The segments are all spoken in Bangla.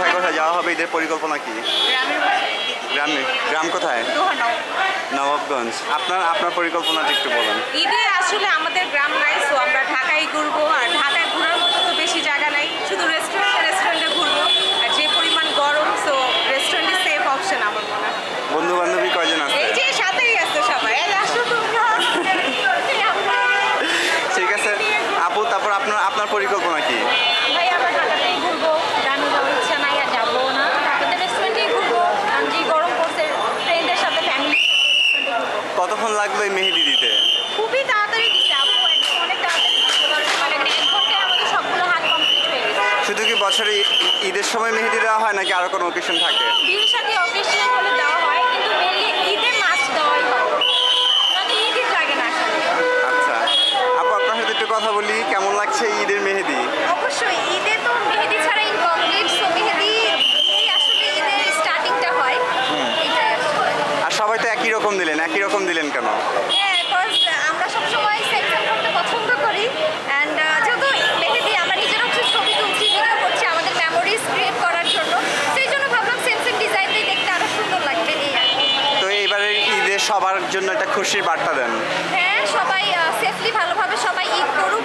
হবে? ঈদের পরিকল্পনা কি? গ্রামে। গ্রাম কোথায়? নবাবগঞ্জ। আপনার আপনার পরিকল্পনাটা একটু বলুন। ঈদে আসলে আমাদের গ্রাম নাই সো আমরা ঢাকায় ঘুরবো। আর ঢাকায় ঘোরার মতো তো বেশি জায়গা নাই শুধু রেস্টুরেন্টে রেস্টুরেন্টে ঘুরবো। আর যে পরিমাণ গরম সো রেস্টুরেন্টই সেফ অপশন আমার মনে হয়। বন্ধু বান্ধবী কয়জন আছে? এই যে সাথেই আছে সবাই। ঠিক আছে। আপু তারপর আপনার আপনার পরিকল্পনা কি ভাই আমরা ঢাকাতেই ঘুরবো গ্রামে যাওয়ার ইচ্ছা নাই আর যাব না ঢাকাতে রেস্টুরেন্টেই ঘুরবো কারণ যে গরম পড়ছে ফ্রেন্ডের সাথে ফ্যামিলি কতক্ষণ এই মেহেদি দিতে? খুবই তাড়াতাড়ি দিচ্ছে আপু অনেক তাড়াতাড়ি মানে এক ঘন্টায় আমাদের সবগুলো হাত কমপ্লিট হয়ে গেছে। শুধু কি বছরে ঈদের সময় মেহেদি দেওয়া হয় নাকি আরও কোনো অকেশন থাকে? বিয়ের সাথে অকেশন হলে দেওয়া হয় কিন্তু মেনলি ঈদে মাছ দেওয়াই হয়। নয়তো ঈদই লাগে না আসলে। আচ্ছা। আপু আপনার সাথে একটু কথা বলি কেমন লাগছে ঈদের মেহেদি? অবশ্যই ঈদে তো মেহেদি ছাড়া ইনকমপ্লিট সো মেহেদি এই আসলে ঈদের স্টার্টিংটা হয় এটাই আসলে আর সবাই তো একই রকম দিলেন একই রকম দিলেন কেন হ্যাঁ আমরা সবসময় সেম সেম করতে পছন্দ করি অ্যান্ড যেহেতু মেহেদি আমরা নিজেরাও কিছু ছবি তুলছি ভিডিও করছি আমাদের মেমোরিজ ক্রিয়েট করার জন্য সেই জন্য ভাবলাম সেম সেম ডিজাইনটাই দেখতে আরও সুন্দর লাগবে এই। তো এবারে ঈদে সবার জন্য একটা খুশির বার্তা দেন হ্যাঁ সবাই সেফলি ভালোভাবে সবাই ঈদ করুক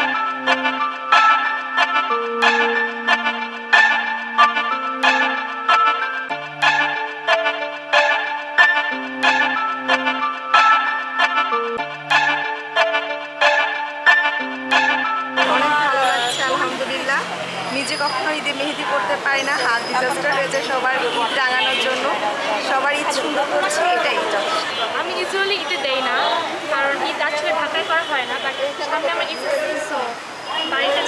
নিজে কখনো ঈদে মেহেদি করতে পারি না। হাত ডিজাস্টার হয়েছে সবার ঈদ টাঙানোর জন্য। সবার ঈদ সুন্দর করছে, এটাই আমি ইউজুয়ালি ঈদে দেই না, কারণ ঈদ আসলে ঢাকায় করা হয় না বাট সামনে আমার ঈদ বাড়িটা